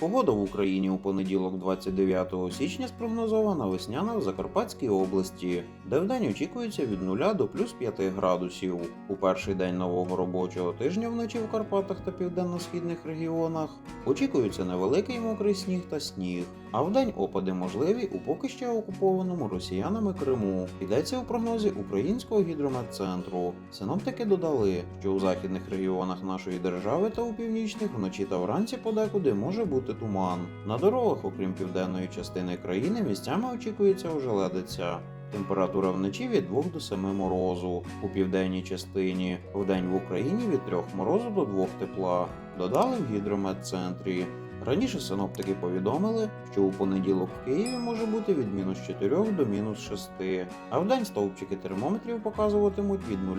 Погода в Україні у понеділок, 29 січня, спрогнозована весняна в Закарпатській області, де вдень очікується від 0 до плюс 5 градусів. У перший день нового робочого тижня вночі в Карпатах та південно-східних регіонах очікується невеликий мокрий сніг та сніг, а вдень опади можливі у поки ще окупованому росіянами Криму. Йдеться у прогнозі Українського гідрометцентру. Синоптики додали, що у західних регіонах нашої держави та у північних вночі та вранці подекуди може бути туман. На дорогах, окрім південної частини країни, місцями очікується ожеледиця. Температура вночі від 2 до 7 морозу. У південній частині вдень в Україні від 3 морозу до 2 тепла. Додали в гідрометцентрі. Раніше синоптики повідомили, що у понеділок в Києві може бути від мінус 4 до мінус 6, а вдень стовпчики термометрів показуватимуть від 0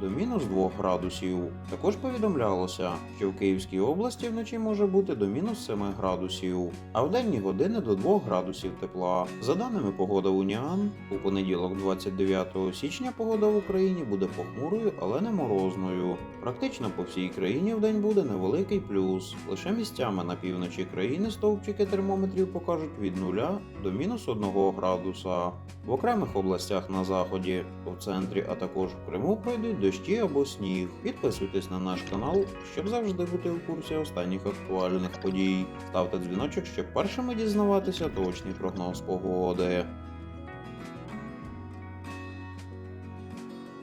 до мінус 2 градусів. Також повідомлялося, що в Київській області вночі може бути до мінус 7 градусів, а в денні години до 2 градусів тепла. За даними погода Уніан, у понеділок, 29 січня, погода в Україні буде похмурою, але не морозною. Практично по всій країні вдень буде невеликий плюс. Лише місцями на півночі країни стовпчики термометрів покажуть від 0 до мінус 1 градуса. В окремих областях на заході, в центрі, а також в Криму пройдуть дощі або сніг. Підписуйтесь на наш канал, щоб завжди бути в курсі останніх актуальних подій. Ставте дзвіночок, щоб першими дізнаватися точний прогноз погоди.